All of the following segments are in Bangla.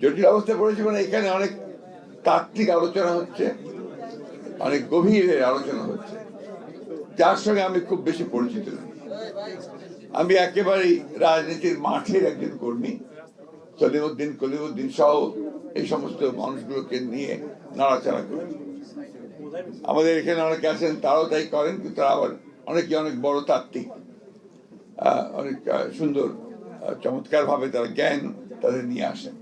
জটিল অবস্থায় পড়েছি মানে এখানে অনেক তাত্ত্বিক আলোচনা হচ্ছে, অনেক গভীর আলোচনা হচ্ছে। যার সঙ্গে আমি খুব বেশি পরিচিত নই আমি একেবারেই রাজনীতির মাঠের একজন কর্মী, সলিমুদ্দিন, কলিমুদ্দিন সহ এই সমস্ত মানুষগুলোকে নিয়ে নাড়াচাড়া করি। আমাদের এখানে অনেকে আছেন, তারাও তাই করেন, কিন্তু তারা আবার অনেকে অনেক বড় তাত্ত্বিক অনেক সুন্দর চমৎকার ভাবে তারা জ্ঞান তাদের নিয়ে আসেন।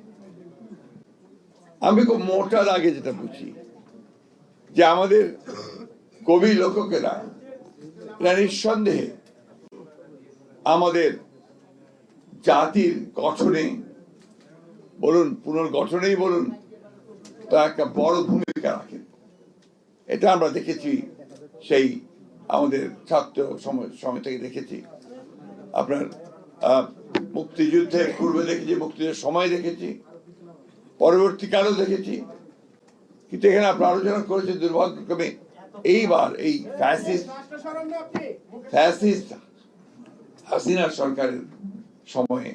আমি খুব মোটা আগে যেটা বুঝি, যে আমাদের কবি লেখকেরা, এরা নিঃসন্দেহে আমাদের জাতির গঠনে, বলুন পুনর্গঠনেই বলুন, তা একটা বড় ভূমিকা রাখেন। এটা আমরা দেখেছি সেই আমাদের ছাত্র সময় থেকে দেখেছি। আপনার মুক্তিযুদ্ধের পূর্বে দেখেছি, মুক্তিযুদ্ধের সময় দেখেছি। পরবর্তীকালেও দেখেছি। কিন্তু এখানে আপনার আলোচনা করেছে দুর্ভাগ্যক্রমে এইবার এই ফ্যাসিস্ট ফ্যাসিস্ট হাসিনা সরকারের সময়ে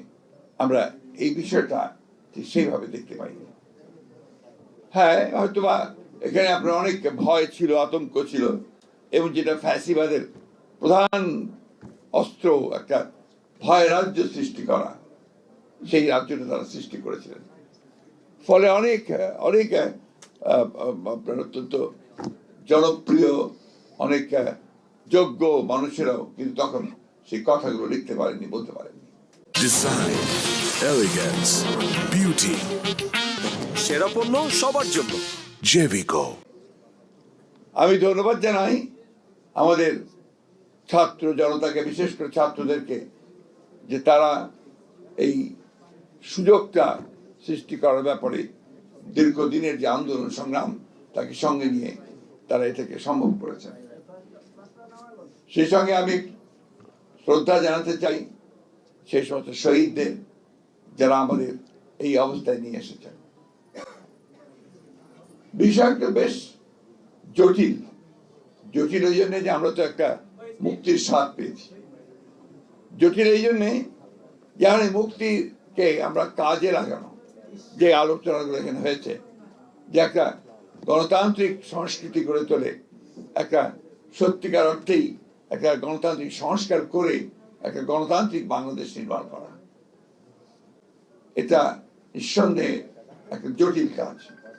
আমরা এই বিষয়টা সেইভাবে দেখতে পাইনি। হ্যাঁ হয়তোবা এখানে আপনার অনেক ভয় ছিল, আতঙ্ক ছিল, এবং যেটা ফ্যাসিবাদের প্রধান অস্ত্র, একটা ভয় রাজ্য সৃষ্টি করা, সেই রাজ্যটা তারা সৃষ্টি করেছিলেন। ফলে অনেক অনেক আপনার অত্যন্ত জনপ্রিয় অনেক যোগ্য মানুষেরাও কিন্তু তখন সেই কথাগুলো লিখতে পারেননি বলতে পারেননি Design, elegance, beauty. সেরা পণ্য সবার জন্য Jevico. আমি ধন্যবাদ জানাই আমাদের ছাত্র জনতাকে বিশেষ করে ছাত্রদেরকে যে তারা এই সুযোগটা সৃষ্টি করার ব্যাপারে দীর্ঘদিনের যে আন্দোলন, সংগ্রাম, তাকে সঙ্গে নিয়ে তারা এটাকে সম্ভব করেছেন সেই সঙ্গে আমি শ্রদ্ধা জানাতে চাই সেই সমস্ত শহীদদের যারা আমাদের এই অবস্থায় নিয়ে এসেছেন বিষয়টা বেশ জটিল। জটিল এই জন্যে যে আমরা তো একটা মুক্তির স্বাদ পেয়েছি। জটিল এই জন্যে যেমন মুক্তিকে আমরা কাজে লাগানো যে আলোচনাগুলো এখানে হয়েছে, যে একটা গণতান্ত্রিক সংস্কৃতি গড়ে তোলে, একটা সত্যিকার অর্থেই একটা গণতান্ত্রিক সংস্কার করে একটা গণতান্ত্রিক বাংলাদেশ নির্মাণ করা। এটা নিঃসন্দেহে একটা জটিল কাজ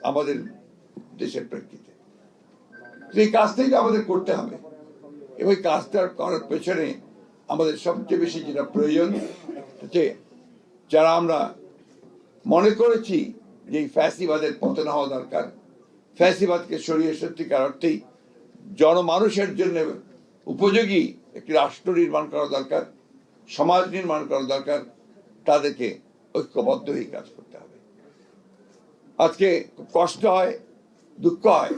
আমাদের দেশের প্রেক্ষিতে। সেই কাজটাই আমাদের করতে হবে, এবং এই কাজটা করার পেছনে আমাদের সবচেয়ে বেশি যেটা প্রয়োজন যে যারা আমরা মনে করেছি যে ফ্যাসিবাদের পতন হওয়া দরকার। ফ্যাসিবাদকে সরিয়ে সত্যিকার অর্থেই জনমানুষের জন্য উপযোগী একটি রাষ্ট্র নির্মাণ করা দরকার, সমাজ নির্মাণ করা দরকার, তাদেরকে ঐক্যবদ্ধ হয়ে কাজ করতে হবে। আজকে কষ্ট হয়, দুঃখ হয়।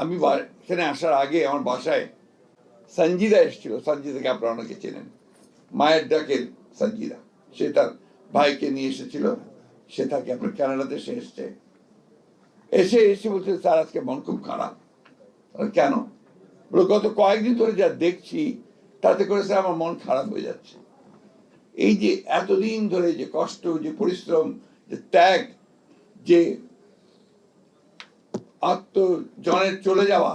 আমি এখানে আসার আগে আমার বাসায় সঞ্জিদা এসেছিল। সঞ্জিদাকে আপনারা অনেকে চেনেন। মায়ের ডাকের সঞ্জিদা। সে তার ভাইকে নিয়ে এসেছিল। সে থাকে আপনার কানাডাতে সে এসছে। এসে এসে বলছে, স্যার, আজকে মন খুব খারাপ। কেন? গত কয়েকদিন ধরে যা দেখছি, তাতে করে স্যার আমার মন খারাপ হয়ে যাচ্ছে। এই যে এতদিন ধরে যে কষ্ট, যে পরিশ্রম, যে ত্যাগ, যে আত্মজনের চলে যাওয়া,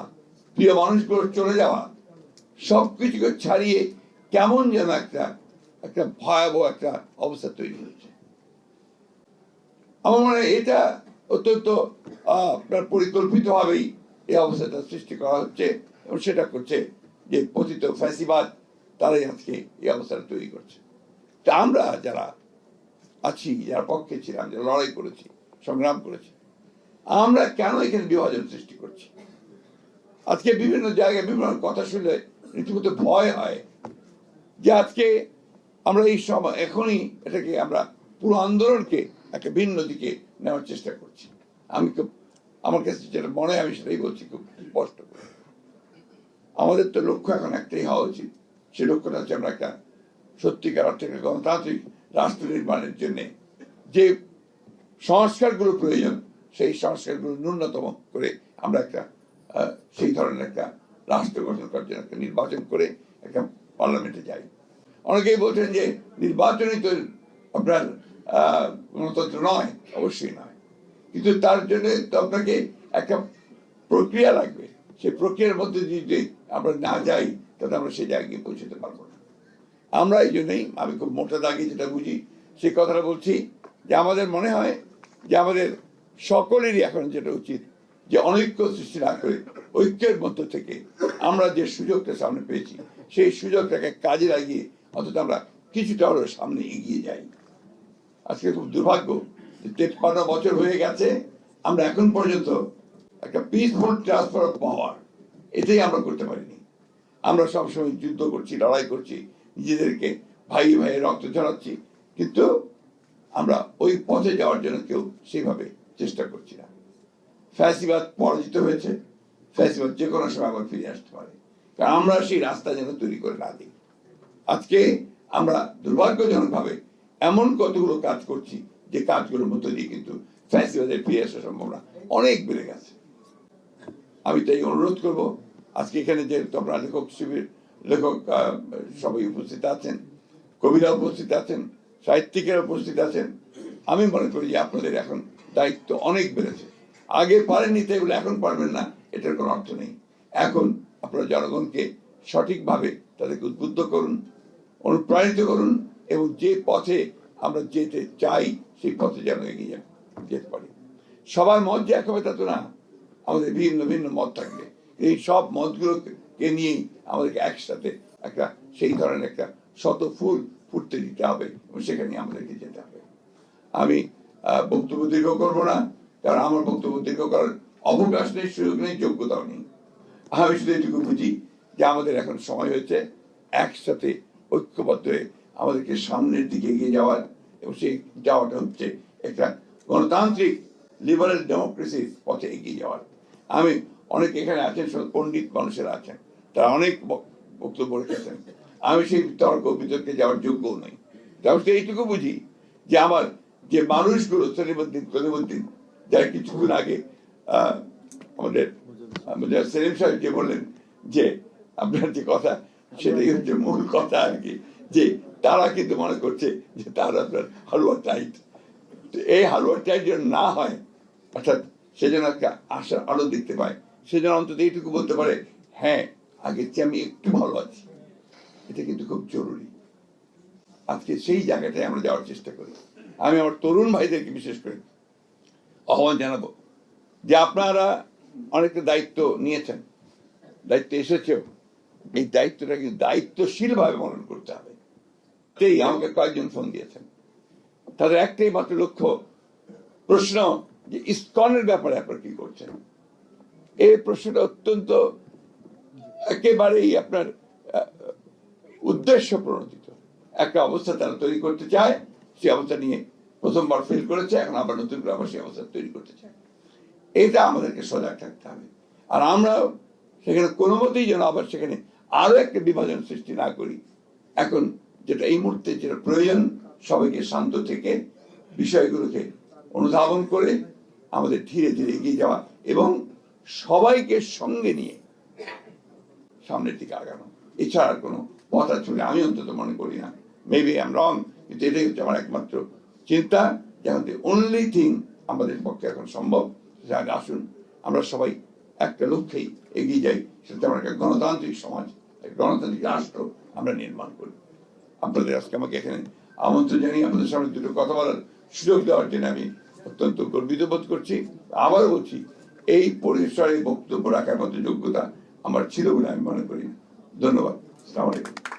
প্রিয় মানুষগুলোর চলে যাওয়া সব কিছুকে ছাড়িয়ে কেমন যেন একটা একটা ভয়াবহ একটা অবস্থা তৈরি হয়েছে। আমার মনে হয় এটা অত্যন্ত আপনার পরিকল্পিতভাবেই এই অবস্থাটা সৃষ্টি করা হচ্ছে এবং সেটা করছে যে পতিত ফ্যাসিবাদ, তারাই আজকে এই অবস্থাটা তৈরি করছে। তা আমরা যারা আছি, যারা পক্ষে ছিলাম, যারা লড়াই করেছি, সংগ্রাম করেছি, আমরা কেন এখানে বিভাজন সৃষ্টি করছি? আজকে বিভিন্ন জায়গায় বিভিন্ন কথা শুনলে রীতিমতো ভয় হয় যে আজকে আমরা এই সময়, এখনই এটাকে আমরা পুরো আন্দোলনকে একটা ভিন্ন দিকে নেওয়ার চেষ্টা করছি। আমি খুব, আমার কাছে যেটা মনে হয়, আমি সেটাই বলছি, খুব স্পষ্ট করে। আমাদের তো লক্ষ্য এখন একটাই হওয়া উচিত। সে লক্ষ্যটা হচ্ছে আমরা একটা সত্যিকার অর্থে গণতান্ত্রিক রাষ্ট্র নির্মাণের জন্যে যে সংস্কারগুলো প্রয়োজন, সেই সংস্কারগুলো ন্যূনতম করে আমরা একটা সেই ধরনের একটা রাষ্ট্র গঠন করার জন্য একটা নির্বাচন করে একটা পার্লামেন্টে যাই। অনেকেই বলছেন যে নির্বাচনই তো আপনার গণতন্ত্র নয়, অবশ্যই নয়। কিন্তু তার জন্য তো আপনাকে একটা প্রক্রিয়া লাগবে। সেই প্রক্রিয়ার মধ্যে যদি আমরা না যাই, তাহলে আমরা সেই জায়গায় পৌঁছতে পারব না। আমরা এই জন্যই, আমি খুব মোটা দাগে যেটা বুঝি, সেই কথাটা বলছি যে আমাদের মনে হয় যে আমাদের সকলেরই এখন যেটা উচিত যে অনৈক্য সৃষ্টি না করে ঐক্যের মধ্য থেকে আমরা যে সুযোগটা সামনে পেয়েছি, সেই সুযোগটাকে কাজে লাগিয়ে অন্তত আমরা কিছুটা হলেও সামনে এগিয়ে যাই। আজকে খুব দুর্ভাগ্য যে তেপ্পান্ন বছর হয়ে গেছে, আমরা এখন পর্যন্ত একটা পিসফুল ট্রান্সফার অফ পাওয়ার এটাই আমরা করতে পারিনি। আমরা সবসময় যুদ্ধ করছি, লড়াই করছি, নিজেদেরকে ভাই ভাই রক্ত ঝরাচ্ছি কিন্তু আমরা ওই পথে যাওয়ার জন্য কেউ সেইভাবে চেষ্টা করছি না। ফ্যাসিবাদ পরাজিত হয়েছে, ফ্যাসিবাদ যে কোনো সময় আবার ফিরে আসতে পারে। কারণ আমরা সেই রাস্তা যেন তৈরি করে না দিই। আজকে আমরা দুর্ভাগ্যজনকভাবে এমন কতগুলো কাজ করছি যে কাজগুলোর মধ্য দিয়ে কিন্তু ফ্যাসিবাদের ফিরে আসার সম্ভাবনা অনেক বেড়ে গেছে। আমি তাই অনুরোধ করব, আজকে এখানে যে তোমরা লেখক শিবির, লেখক সবাই উপস্থিত আছেন কবিরা উপস্থিত আছেন সাহিত্যিকেরা উপস্থিত আছেন, আমি মনে করি যে আপনাদের এখন দায়িত্ব অনেক বেড়েছে। আগে পারেননি তো এগুলো এখন পারবেন না, এটার কোনো অর্থ নেই। এখন আপনারা জনগণকে সঠিকভাবে তাদেরকে উদ্বুদ্ধ করুন, অনুপ্রাণিত করুন এবং যে পথে আমরা যেতে চাই, সেই পথে যেন এগিয়ে যেতে পারি। সবার মত যে একেবারে তা তো না। আমাদের ভিন্ন ভিন্ন মত থাকবে। এই সব মতগুলোকে নিয়েই আমাদেরকে একসাথে একটা, সেই ধরনের একটা শত ফুল ফুটতে দিতে হবে এবং সেখানে আমাদেরকে যেতে হবে। আমি বক্তব্য দীর্ঘ করব না, কারণ আমার বক্তব্য দীর্ঘ করার অবকাশ নেই, সুযোগ নেই, যোগ্যতাও নেই। আমি শুধু এটুকু বুঝি যে আমাদের এখন সময় হয়েছে একসাথে ঐক্যবদ্ধ হয়ে আমাদেরকে সামনের দিকে এগিয়ে যাওয়ার এবং সেই যাওয়াটা হচ্ছে একটা গণতান্ত্রিক লিবারেল ডেমোক্রেসির পথে এগিয়ে যাওয়ার। আমি অনেক এখানে আছেন পণ্ডিত মানুষেরা আছেন, তারা অনেক বক- বক্তব্য রেখেছেন। আমি সেই তর্ক বিতর্কে যাওয়ার যোগ্যও নই। শুধু এইটুকু বুঝি যে আমার যে মানুষগুলো সলিমুদ্দিন কলিমুদ্দিন যারা কিছুক্ষণ আগে আমাদের আমাদের সেলিম সাহেব যে বললেন যে আপনার যে কথা, সেটাই হচ্ছে মূল কথা আর কি, যে তারা কিন্তু মনে করছে যে তার আপনার হালুয়া টাইট। এই হালুয়া টাইট যেন না হয়, অর্থাৎ সে যেন একটা আশার আলো দেখতে পায়, সে যেন অন্তত এইটুকু বলতে পারে হ্যাঁ আগের চেয়ে আমি একটু ভালো আছি। এটা কিন্তু খুব জরুরি। আজকে সেই জায়গাটায় আমরা যাওয়ার চেষ্টা করি। আমি আমার তরুণ ভাইদেরকে বিশেষ করে আহ্বান জানাব যে আপনারা অনেকটা দায়িত্ব নিয়েছেন, দায়িত্ব এসেছেও। এই দায়িত্বটা কিন্তু দায়িত্বশীল ভাবে পালন করতে হবে। সেই আমাকে কয়েকজন ফোন দিয়েছেন। তাদের একটাই মাত্র লক্ষ্য, প্রশ্ন যে ইস্কনের ব্যাপারে আপনারা কি করছেন? এই প্রশ্নটা অত্যন্ত একেবারেই আপনার উদ্দেশ্য প্রণোদিত। একটা অবস্থা তারা তৈরি করতে চায় সেই অবস্থা নিয়ে প্রথমবার ফেল করেছে, এখন আবার নতুন করে আবার সেই অবস্থা তৈরি করতে চায়। এটা আমাদেরকে সজাগ থাকতে হবে। আর আমরা সেখানে কোনো মতেই যেন আবার সেখানে আরও একটা বিভাজন সৃষ্টি না করি। এখন যেটা এই মুহূর্তে যেটা প্রয়োজন, সবাইকে শান্ত থেকে বিষয়গুলোকে অনুধাবন করে আমাদের ধীরে ধীরে এগিয়ে যাওয়া এবং সবাইকে সঙ্গে নিয়ে সামনের দিকে আগানো। এছাড়া কোনো পথ আছে আমি অন্তত মনে করি না। মেবি আম রং কিন্তু এটাই হচ্ছে আমার একমাত্র চিন্তা যেমন অনলি থিং আমাদের পক্ষে এখন সম্ভব। সেটা আসুন, আমরা সবাই একটা লক্ষ্যেই এগিয়ে যাই, সেটা আমরা একটা গণতান্ত্রিক সমাজ গণতান্ত্রিক রাষ্ট্র আমরা নির্মাণ করি। আপনাদের আজকে আমাকে এখানে আমন্ত্রণ জানিয়ে আপনাদের সামনে দুটো কথা বলার সুযোগ দেওয়ার জন্য আমি অত্যন্ত গর্বিত বোধ করছি। আবার বলছি, এই পরিসরে বক্তব্য রাখার মতো যোগ্যতা আমার ছিল বলে আমি মনে করি। ধন্যবাদ। আসসালামু আলাইকুম।